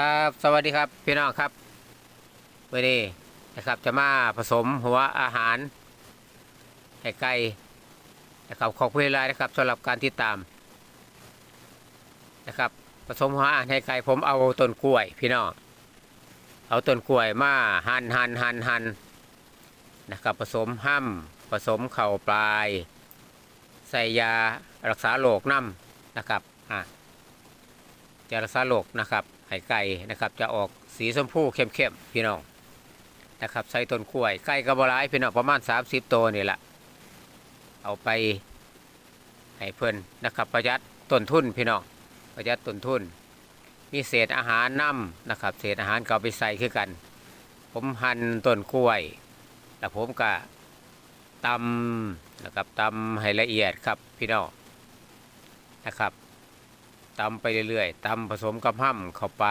ครับสวัสดีครับพี่น้องครับวันนี้นะครับจะมาผสมหัวอาหารให้ไก่นะครับขอบคุณหลายนะครับสำหรับการติดตามนะครับผสมหัวอาหารให้ไก่ผมเอาต้นกล้วย พี่น้องเอาต้นกล้วยมาหั่นหั่นหั่นหั่นนะครับผสมห้ำผสมเข่าปลาย ใส่ยารักษาโรคน้ำนะครับอะจะรักษาโรคนะครับ ไห้ไก่นะครับ จะออกสีชมพูเข้มๆพี่น้องนะครับใส่ต้นกล้วยไก่กระบอกร้ายพี่น้องประมาณ 30 ตัวนี่แหละเอาไปให้เพิ่นนะครับประหยัดต้นทุนพี่น้องประหยัดต้นทุน มีเศษอาหารน้ำนะครับ เศษอาหารก็เอาไปใส่คือกัน ผมหั่นต้นกล้วย แล้วผมก็ตำนะครับตำให้ละเอียดครับพี่น้องนะครับ ตำไปเรื่อยๆตำผสมกับห้ำเข้าไป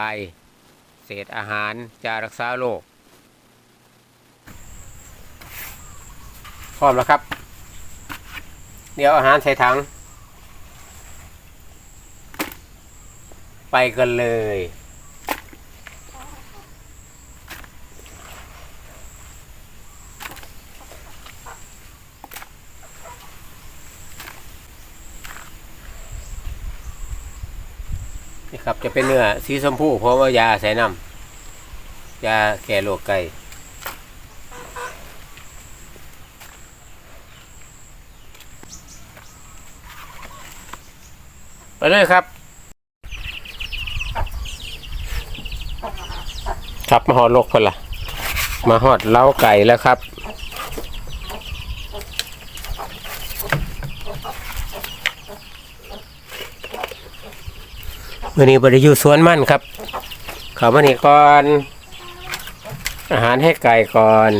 เศษอาหารจะรักษาโรคพร้อมแล้วครับ เดี๋ยวอาหารใส่ถัง ไปกันเลย ครับจะเป็นเนื้อสีชมพูเพราะว่ายาใส่น้ำยาแก้โรคไก่ไปเลยครับ ครับมาหอดโลกคนละมาหอดเล้าไก่แล้วครับ วันนี้บริยูสวนมันครับเขามานี่ก่อน อาหารให้ไก่ก่อน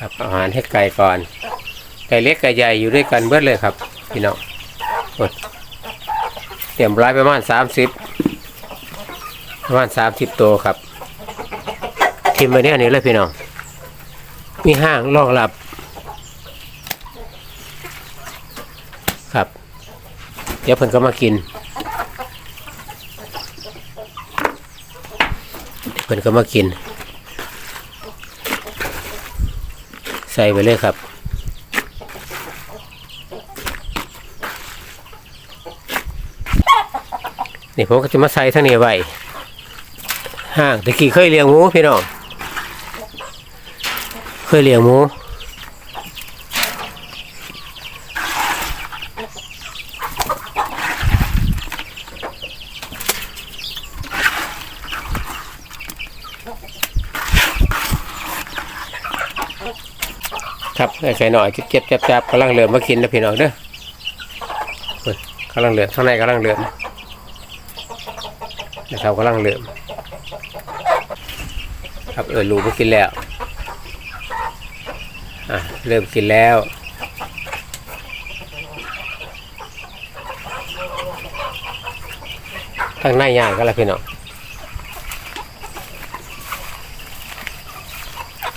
ครับอาหารให้ไก่ก่อนไก่เล็กไก่ใหญ่อยู่ด้วยกันเบิดเลยครับ พี่น้องเตรียมร้ายประมาณสามสิบประมาณสามสิบตัวครับทิมไปเนี่ยนี่เลยพี่น้องมีห้างรองรับครับ เดี๋ยวเพิ่นก็มากิน เพิ่นก็มากิน ใส่ไปเลยครับนี่ผมก็จะมาใส่ทั้งนี้ไว้ห้างตะกี้เคยเลี้ยงหมูพี่น้องเคยเลี้ยงหมู ครับไอ้ไข่หน่อยเจ็บๆจับๆกำลังเหลือมมากินนะพี่น้องเด้อเฮ้ยกำลังเหลือมข้างในกำลังเหลือมนะครับกำลังเหลือมครับเออลูกมากินแล้วอะเริ่มกินแล้วข้างในย่างก็แล้วพี่น้อง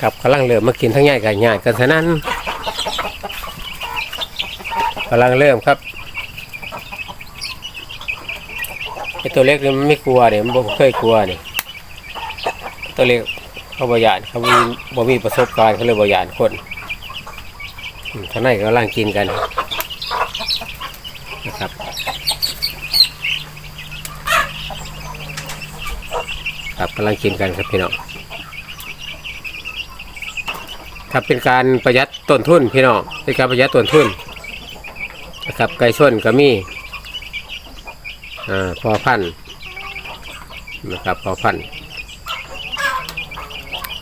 ครับกำลังเริ่มมากินทั้งใหญ่กับใหญ่กันฉะนั้นกำลังเริ่มครับไอตัวเล็กนี่มันไม่กลัวเนี่ยมันบ่เคยกลัวเนี่ยตัวเล็กเขาบอยานเขามีบ่มีประสบการณ์เขาเลยบอยานคนอืมข้างในก็กำลังกินกันนะครับครับกำลังกินกันครับพี่น้อง ครับเป็นการประหยัดต้นทุนพี่น้องเป็นการประหยัดต้นทุนนะครับไก่ชนก็มีอ่าพอพันนะครับพอพัน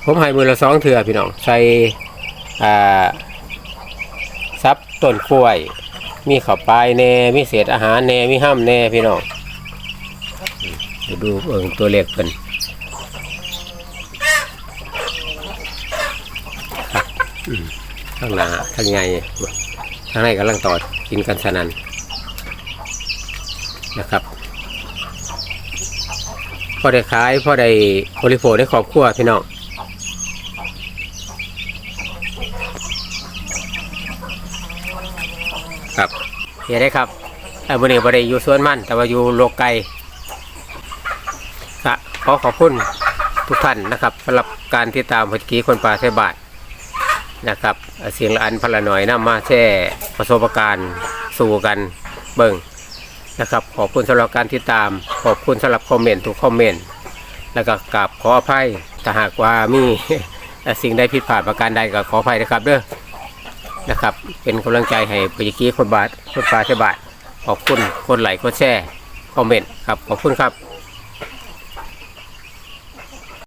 ผมให้มือละสองเถื่อพี่น้องใส่อ่าซับต้นกล้วย มีข้าวปลายแหน่มีเศษอาหารแหน่มีห้ำแหน่พี่น้องดูเอิงตัวเล็กเป็นครับอืม ข้างหน้าข้างในข้างในกำลังต่อกินกันสนันนะครับพอได้ขายพอได้บริโภคได้ครอบครัวพี่น้องครับเห็นได้ครับไอ้บริเวณบริอยู่สวนมัน แต่ว่าอยู่โลกไกลอขอบคุณทุกท่านนะครับสำหรับการติดตามพจกีคนป่าใช้บาท นะครับเสียงละอันพละหน่อยนำมาแช่ประสบการณ์สู่กันเบิ่งนะครับ ขอบคุณสำหรับการติดตาม ขอบคุณสำหรับคอมเมนต์ทุกคอมเมนต์แล้วก็กราบขออภัยถ้าหากว่ามีสิ่งใดผิดพลาดประการใดก็ขออภัยนะครับเด้อนะครับ เป็นกำลังใจให้พจกีคนบาทคนป่าใช้บาทขอบคุณคนไหลค์กดแชร์คอมเมนต์ครับขอบคุณครับ